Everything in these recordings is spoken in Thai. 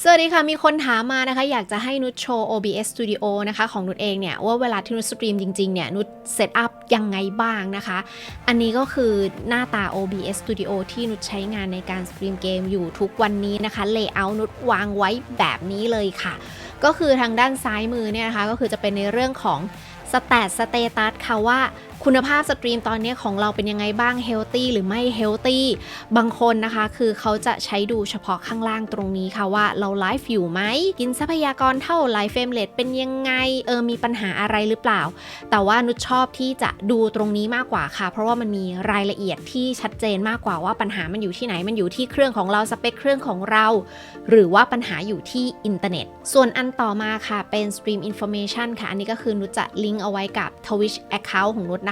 สวัสดีค่ะ มีคนถามมานะคะ อยากจะให้นุชโชว์ OBS Studio นะคะ ของนุชเองเนี่ย ว่าเวลาที่นุชสตรีมจริง ๆ เนี่ย นุชเซตอัพยังไงบ้างนะคะ อันนี้ก็คือหน้าตา OBS Studio ที่นุชใช้งานในการสตรีมเกมอยู่ทุกวันนี้นะคะ Layout นุชวางไว้แบบนี้เลยค่ะ ก็คือทางด้านซ้ายมือเนี่ยนะคะ ก็คือจะเป็นในเรื่องของสแตทสเตตัสค่ะว่า คุณภาพสตรีมตอนนี้ของเราเป็นยังไงบ้างเฮลตี้หรือไม่เฮลตี้บางคนนะคะคือเขาจะใช้ดูเฉพาะข้างล่างตรงนี้ค่ะว่าเราไลฟ์อยู่ไหม กินทรัพยากรเท่าไหร่เฟรมเรทเป็นยังไงเออมีปัญหาอะไรหรือเปล่า แต่ว่านุชชอบที่จะดูตรงนี้มากกว่าค่ะ เพราะว่ามันมีรายละเอียดที่ชัดเจนมากกว่าว่าปัญหามันอยู่ที่ไหนมันอยู่ที่เครื่องของเราสเปคเครื่องของเรา หรือว่าปัญหาอยู่ที่อินเทอร์เน็ต ส่วนอันต่อมาค่ะเป็น Stream Information ค่ะอันนี้ก็คือนุชจะลิงก์เอาไว้กับ Twitch Account ของนุชนะคะ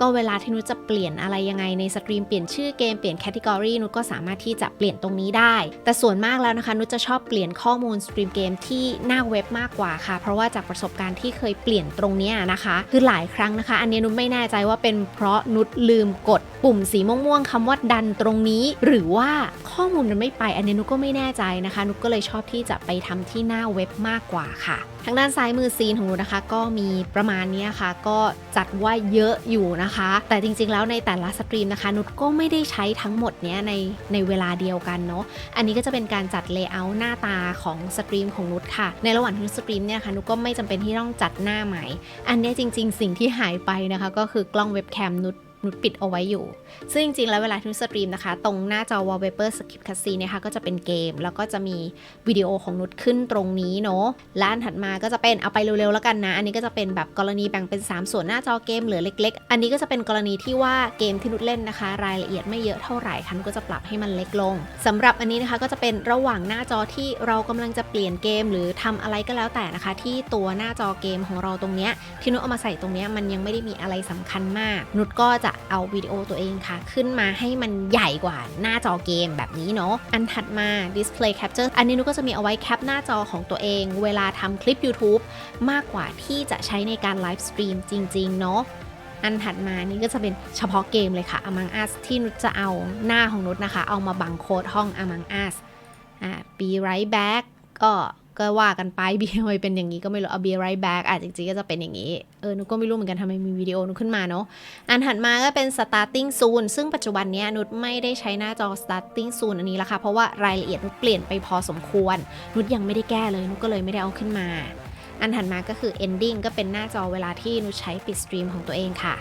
ก็เวลาที่นุชจะเปลี่ยนอะไรยังไงในสตรีมเปลี่ยนชื่อเกมเปลี่ยนแคตตากรีนุชก็สามารถที่จะเปลี่ยนตรงนี้ได้ แต่ส่วนมากแล้วนะคะนุชจะชอบเปลี่ยนข้อมูลสตรีมเกมที่หน้าเว็บมากกว่าค่ะ เพราะว่าจากประสบการณ์ที่เคยเปลี่ยนตรงนี้นะคะ คือหลายครั้งนะคะ อันนี้นุชไม่แน่ใจว่าเป็นเพราะนุชลืมกดปุ่มสีม่วงๆคำว่าดันตรงนี้ หรือว่าข้อมูลมันไม่ไป อันนี้นุชก็ไม่แน่ใจนะคะ นุชก็เลยชอบที่จะไปทำที่หน้าเว็บมากกว่าค่ะ ทางด้านซ้ายมือซีนของนุชนะคะ ก็มีประมาณนี้ค่ะ ก็จัดว่าเยอะอยู่นะคะ แต่จริงๆแล้วในแต่ละสตรีมนะคะนุชก็ไม่ได้ใช้ทั้งหมดเนี้ยในในเวลาเดียวกันเนาะอันนี้ก็จะเป็นการจัดเลเยอร์หน้าตาของสตรีมของนุชค่ะ ในระหว่างที่สตรีมเนี่ยค่ะนุชก็ไม่จำเป็นที่ต้องจัดหน้าใหม่ อันเนี้ยจริง ๆ สิ่งที่หายไปนะคะ ก็คือกล้องเว็บแคมนุช นุชปิดเอาไว้อยู่ ซึ่งจริงๆ แล้วเวลาที่นุชสตรีมนะคะ ตรงหน้าจอ wallpaper skip cutscene เนี่ยค่ะก็จะเป็นเกม แล้วก็จะมีวิดีโอของนุชขึ้นตรงนี้เนาะและอันถัดมาก็จะเป็นเอาไปเร็วๆแล้วกันนะ อันนี้ก็จะเป็นแบบกรณีแบ่งเป็น 3 ส่วนหน้าจอเกมเหลือเล็ก ๆ อันนี้ก็จะเป็นกรณีที่ว่าเกมที่นุชเล่นนะคะ รายละเอียดไม่เยอะเท่าไหร่ค่ะนุชก็จะปรับให้มันเล็กลงสำหรับอันนี้นะคะก็จะเป็นระหว่างหน้าจอที่เรากำลังจะเปลี่ยนเกม หรือทำอะไรก็แล้วแต่นะคะ ที่ตัวหน้าจอเกมของเราตรงเนี้ยที่นุชเอามาใส่ตรงเนี้ยมันยังไม่ได้มีอะไรสำคัญมาก นุชก็จะเอาวิดีโอตัวเองค่ะ ขึ้นมาให้มันใหญ่กว่าหน้าจอเกมแบบนี้เนาะอันถัดมา display capture อันนี้นุชก็จะมีเอาไว้แคปหน้าจอของตัวเอง เวลาทำคลิป YouTube มากกว่าที่จะใช้ในการไลฟ์สตรีมจริง ๆ เนาะอันถัดมานี่ก็จะเป็นเฉพาะเกมเลยค่ะ Among Us ที่นุชจะเอาหน้าของนุชนะคะ เอามาบังโค้ดห้อง Among Us อ่า be right back ก็ ก็ว่ากันไปบีทำไมเป็นอย่างนี้ก็ไม่รู้เอา be right back อะจริงๆก็จะเป็นอย่างนี้ เออนุก็ไม่รู้เหมือนกันทำไมมีวิดีโอนุขึ้นมาเนาะอันถัดมาก็เป็น starting soon ซึ่งปัจจุบันนี้นุชไม่ได้ใช้หน้าจอ starting soon อันนี้ละค่ะเพราะว่ารายละเอียดนุชเปลี่ยนไปพอสมควร นุชยังไม่ได้แก้เลยนุชก็เลยไม่ได้เอาขึ้นมา อันถัดมาก็คือ ending ก็เป็นหน้าจอเวลาที่นุชใช้ปิดสตรีมของตัวเองค่ะ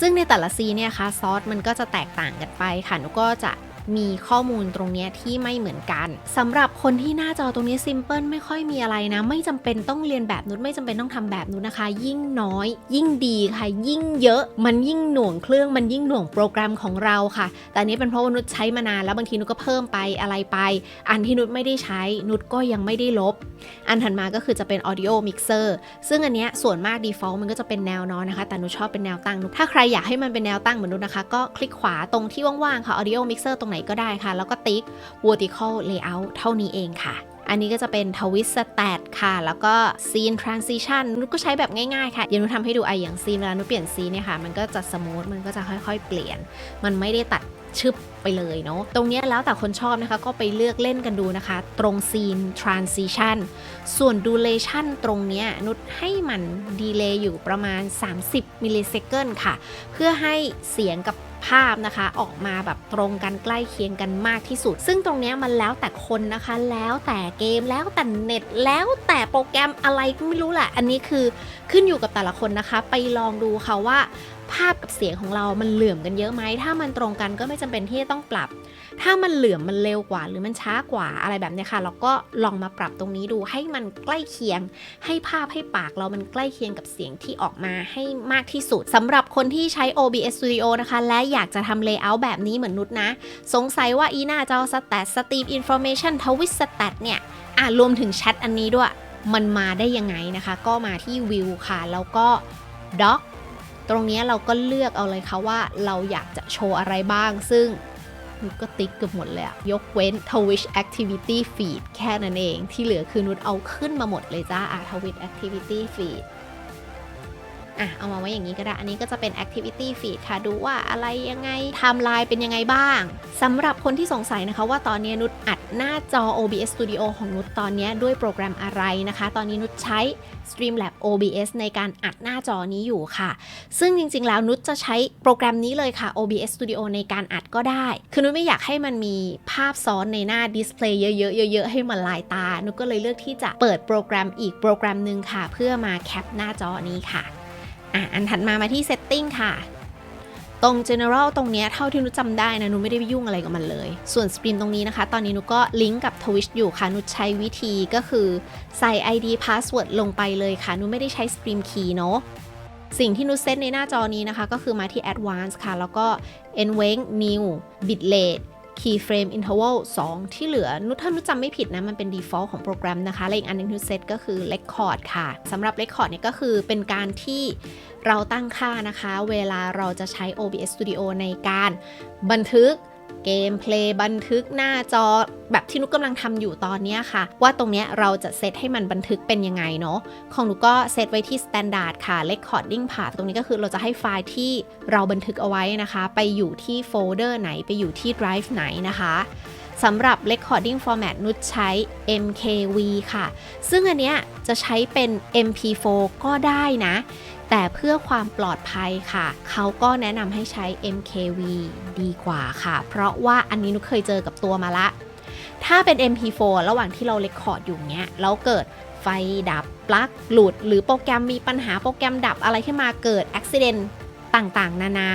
ซึ่งในแต่ละซีเนี่ยค่ะซอสมันก็จะแตกต่างกันไปค่ะนุก็จะ มีข้อมูลตรงนี้ที่ไม่เหมือนกันสำหรับคนที่หน้าจอตรงนี้ซิมเพิลไม่ค่อยมีอะไรนะ ไม่จำเป็นต้องเรียนแบบนุชไม่จำเป็นต้องทำแบบนุชนะคะ ยิ่งน้อย ยิ่งดีค่ะ ยิ่งเยอะ มันยิ่งหน่วงเครื่องมันยิ่งหน่วงโปรแกรมของเราค่ะ แต่อันนี้เป็นเพราะว่านุชใช้มานานแล้วบางทีนุชก็เพิ่มไปอะไรไป อันที่นุชไม่ได้ใช้นุชก็ยังไม่ได้ลบ อันถัดมาก็คือจะเป็น audio mixer ซึ่งอันเนี้ยส่วนมาก default มันก็จะเป็นแนวนอนนะคะ แต่นุชชอบเป็นแนวตั้งนุชถ้าใครอยากให้มันเป็นแนวตั้งเหมือนนุชนะคะ ก็คลิกขวาตรงที่ว่างๆค่ะ audio mixer ตรงไหนก็ได้ค่ะ แล้วก็ติ๊ก vertical layout เท่านี้เองค่ะ อันนี้ก็จะเป็น twist stat ค่ะ แล้วก็ scene transition นุชก็ใช้แบบง่ายๆค่ะเดี๋ยวนุชทำให้ดูไออย่างซีนเวลานุชเปลี่ยนซีนเนี่ยค่ะ มันก็จะ smooth มันก็จะค่อยๆ เปลี่ยน มันไม่ได้ตัดชึบไปเลยเนาะ ตรงนี้แล้วแต่คนชอบนะคะ ก็ไปเลือกเล่นกันดูนะคะ ตรง scene transition ส่วน duration ตรงนี้นุชให้มันดีเลย์อยู่ประมาณ 30 มิลลิเซคันค่ะ เพื่อให้เสียงกับ ภาพนะคะออกมาแบบตรงกันใกล้เคียงกันมากที่สุด ซึ่งตรงนี้มันแล้วแต่คนนะคะ แล้วแต่เกมแล้วแต่เน็ตแล้วแต่โปรแกรมอะไรก็ไม่รู้แหละ อันนี้คือขึ้นอยู่กับแต่ละคนนะคะ ไปลองดูค่ะว่า ภาพกับเสียงของเรามันเหลื่อมกันเยอะไหม ถ้ามันตรงกันก็ไม่จำเป็นที่จะต้องปรับ ถ้ามันเหลื่อมมันเร็วกว่า หรือมันช้ากว่าอะไรแบบนี้ค่ะ เราก็ลองมาปรับตรงนี้ดูให้มันใกล้เคียง ให้ภาพให้ปากเรามันใกล้เคียงกับเสียงที่ออกมาให้มากที่สุดสำหรับคนที่ใช้ OBS Studio นะคะ และอยากจะทำ Layout แบบนี้เหมือนนุชนะ สงสัยว่าอีหน้าจอ Stat Steam Information Twist Stat เนี่ยอะรวมถึงแชทอันนี้ด้วย มันมาได้ยังไงนะคะ ก็มาที่ View ค่ะ แล้วก็ Doc ตรงนี้เราก็เลือกเอาเลยค่ะว่าเราอยากจะโชว์อะไรบ้าง ซึ่งนุชก็ติ๊กเกือบหมดเลยอะยกเว้น Twitch Activity Feed แค่นั้นเองที่เหลือคือนุชเอาขึ้นมาหมดเลยจ้าอะ Twitch Activity Feed อะเอามาไว้อย่างนี้ก็ได้ อันนี้ก็จะเป็น activity feed ค่ะ ดูว่าอะไรยังไงไทม์ไลน์เป็นยังไงบ้างสำหรับคนที่สงสัยนะคะว่าตอนนี้นุชอัด หน้าจอ OBS Studio ของนุชตอนนี้ด้วยโปรแกรมอะไรนะคะ ตอนนี้นุชใช้ Streamlab OBS ในการอัดหน้าจอนี้อยู่ค่ะ ซึ่งจริงๆ แล้วนุชจะใช้โปรแกรมนี้เลยค่ะ OBS Studio ในการอัดก็ได้ คือนุชไม่อยากให้มันมีภาพซ้อนในหน้าดิสเพลย์เยอะๆเยอะๆให้มันลายตา นุชก็เลยเลือกที่จะเปิดโปรแกรมอีกโปรแกรมหนึ่งค่ะ เพื่อมาแคปหน้าจอนี้ค่ะอะ อันถัดมามาที่ Setting ค่ะ ตรง general ตรงเนี้ยเท่าที่นุชจำได้นะนุไม่ได้ไปยุ่งอะไรกับมันเลย ส่วน stream ตรงนี้นะคะ ตอนนี้นุก็ลิงก์กับ Twitch อยู่ค่ะนุใช้วิธีก็คือใส่ ID password ลงไปเลยค่ะนุไม่ได้ใช้ stream key เนาะสิ่งที่นุเซตในหน้าจอนี้นะคะ ก็คือมาที่ advance ค่ะ แล้วก็ envenc new bitrate keyframe interval 2 ที่เหลือนุถ้านุจำไม่ผิดนะ มันเป็น default ของโปรแกรมนะคะ และอีกอันหนึงที่เซตก็คือ record ค่ะสำหรับ record เนี่ยก็คือเป็นการที่เราตั้งค่านะคะ เวลาเราจะใช้ OBS Studio ในการบันทึก เกมเพลย์บันทึกหน้าจอแบบที่นุกกำลังทำอยู่ตอนนี้ค่ะ ว่าตรงเนี้ยเราจะเซตให้มันบันทึกเป็นยังไงเนาะของนุกก็เซตไว้ที่ Standard ค่ะ Recording Path ตรงนี้ก็คือเราจะให้ไฟล์ที่เราบันทึกเอาไว้นะคะ ไปอยู่ที่โฟลเดอร์ไหนไปอยู่ที่ Drive ไหนนะคะสำหรับ Recording Format นุชใช้ MKV ค่ะ ซึ่งอันเนี้ยจะใช้เป็น MP4 ก็ได้นะ แต่เพื่อความปลอดภัยค่ะ เขาก็แนะนำให้ใช้ MKV ดีกว่าค่ะ เพราะว่าอันนี้นุเคยเจอกับตัวมาละ ถ้าเป็น MP4 ระหว่างที่เราเลคคอร์ดอยู่เนี้ยแล้วเกิดไฟดับปลั๊กหลุด หรือโปรแกรมมีปัญหาโปรแกรมดับอะไรขึ้นมาเกิดอุบิเหตุต่างๆ นานา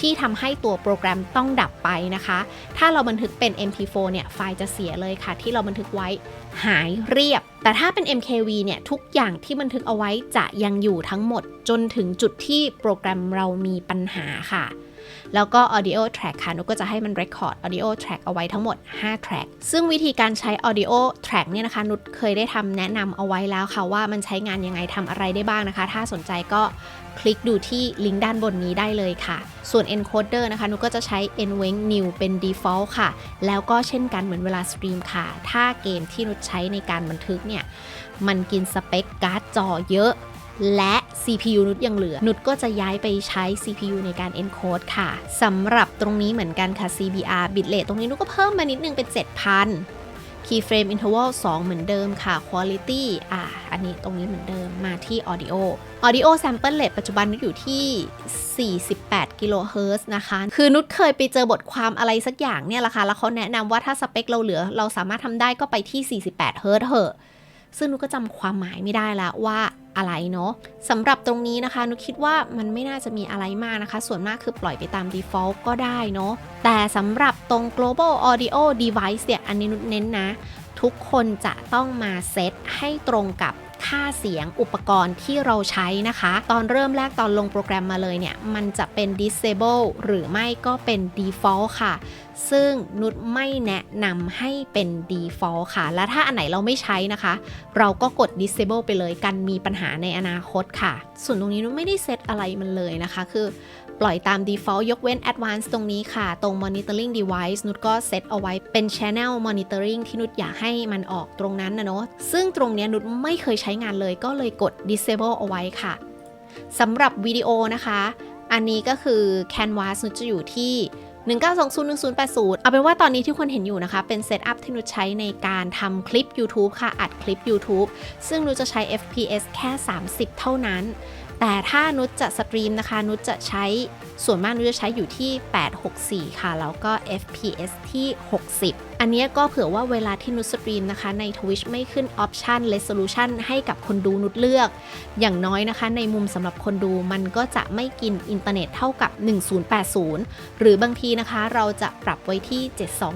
ที่ทำให้ตัวโปรแกรมต้องดับไปนะคะ ถ้าเราบันทึกเป็น MP4 เนี่ยไฟล์จะเสียเลยค่ะ ที่เราบันทึกไว้หายเรียบ แต่ถ้าเป็น MKV เนี่ยทุกอย่างที่บันทึกเอาไว้จะยังอยู่ทั้งหมด จนถึงจุดที่โปรแกรมเรามีปัญหาค่ะ แล้วก็ audio track ค่ะนุก็จะให้มัน record audio track เอาไว้ทั้งหมด 5 track ซึ่งวิธีการใช้ audio track เนี่ยนะคะ นุชเคยได้ทำแนะนำเอาไว้แล้วค่ะว่ามันใช้งานยังไงทำอะไรได้บ้างนะคะ ถ้าสนใจก็คลิกดูที่ลิงก์ด้านบนนี้ได้เลยค่ะ ส่วน encoder นะคะ นุกก็จะใช้ nvenc new เป็น default ค่ะ แล้วก็เช่นกันเหมือนเวลาสตรีมค่ะ ถ้าเกมที่นุชใช้ในการบันทึกเนี่ย มันกินสเปคการ์ดจอเยอะ และ CPU นุชยังเหลือ นุชก็จะย้ายไปใช้ CPU ในการ encode ค่ะ สำหรับตรงนี้เหมือนกันค่ะ CBR bitrate ตรงนี้นุชก็เพิ่มมานิดนึงเป็น 7,000 Keyframe interval 2 เหมือนเดิมค่ะ Quality อ่า อันนี้ตรงนี้เหมือนเดิมมาที่ Audio Audio Sample Rate ปัจจุบันนุชอยู่ที่ 48 กิโลเฮิรตซ์นะคะ คือนุชเคยไปเจอบทความอะไรสักอย่างเนี่ยแหละค่ะ แล้วเขาแนะนำว่าถ้าสเปคเราเหลือ เราสามารถทำได้ก็ไปที่ 48 เฮิรตซ์เหอะ ซึ่งนุกก็จำความหมายไม่ได้แล้วว่า อะไรเนาะสำหรับตรงนี้นะคะนุคิดว่ามันไม่น่าจะมีอะไรมากนะคะ ส่วนมากคือปล่อยไปตาม default ก็ได้เนาะแต่สำหรับตรง global audio device เนี่ยอันนี้นุเน้นนะ ทุกคนจะต้องมาเซตให้ตรงกับค่าเสียงอุปกรณ์ที่เราใช้นะคะ ตอนเริ่มแรกตอนลงโปรแกรมมาเลยเนี่ย มันจะเป็น disable หรือไม่ก็เป็น default ค่ะซึ่งนุชไม่แนะนำให้เป็น default ค่ะ และถ้าอันไหนเราไม่ใช้นะคะ เราก็กด disable ไปเลยกันมีปัญหาในอนาคตค่ะ ส่วนตรงนี้นุชไม่ได้เซตอะไรมันเลยนะคะ คือปล่อยตาม default ยกเว้น advanced ตรงนี้ค่ะ ตรง monitoring device นุชก็เซตเอาไว้เป็น channel monitoring ที่นุชอยากให้มันออกตรงนั้นนะเนาะ ซึ่งตรงนี้นุชไม่เคยใช้งานเลย ก็เลยกด disable เอาไว้ค่ะสำหรับวิดีโอนะคะ อันนี้ก็คือ canvas นุชจะอยู่ที่ 19201080 เอาเป็นว่าตอนนี้ที่คนเห็นอยู่นะคะ เป็นเซตอัพที่นุชใช้ในการทำคลิป YouTube ค่ะ อัดคลิป YouTube ซึ่งนุชจะใช้ FPS แค่ 30 เท่านั้น แต่ถ้านุชจะสตรีมนะคะ นุชจะใช้ส่วนมากนุชจะใช้อยู่ที่ 864 ค่ะ แล้วก็ FPS ที่ 60 อันนี้ก็เผื่อว่าเวลาที่นุชสตรีมนะคะ ใน Twitch ไม่ขึ้นออปชัน Resolution ให้กับคนดูนุชเลือก อย่างน้อยนะคะ ในมุมสำหรับคนดูมันก็จะไม่กินอินเทอร์เน็ตเท่ากับ 1080 หรือบางทีนะคะเราจะปรับไว้ที่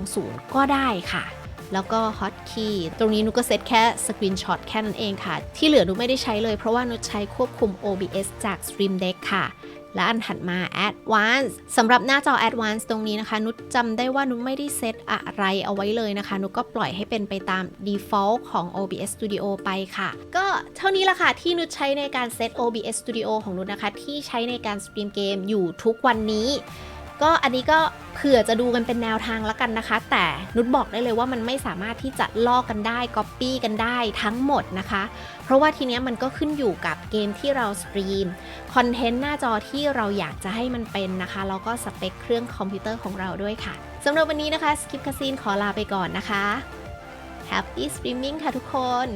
720 ก็ได้ค่ะ แล้วก็ฮอตคีย์ตรงนี้นุกก็เซตแค่สกรีนช็อตแค่นั้นเองค่ะ ที่เหลือนุไม่ได้ใช้เลยเพราะว่านุใช้ควบคุม OBS จาก Stream Deck ค่ะและอันถัดมา Advanced สำหรับหน้าจอ Advanced ตรงนี้นะคะ นุชจำได้ว่านุชไม่ได้เซตอะไรเอาไว้เลยนะคะ นุชก็ปล่อยให้เป็นไปตาม default ของ OBS Studio ไปค่ะ ก็เท่านี้ละค่ะ ที่นุชใช้ในการเซต OBS Studio ของนุชนะคะ ที่ใช้ในการสตรีมเกมอยู่ทุกวันนี้ ก็อันนี้ก็เผื่อจะดูกันเป็นแนวทางแล้วกันนะคะ แต่นุชบอกได้เลยว่ามันไม่สามารถที่จะลอกกันได้ก๊อปปี้กันได้ทั้งหมดนะคะ เพราะว่าทีเนี้ยมันก็ขึ้นอยู่กับเกมที่เราสตรีมคอนเทนต์หน้าจอที่เราอยากจะให้มันเป็นนะคะแล้วก็สเปคเครื่องคอมพิวเตอร์ของเราด้วยค่ะสำหรับวันนี้นะคะ Skip Casino ขอลาไปก่อนนะคะ Happy Streaming ค่ะทุกคน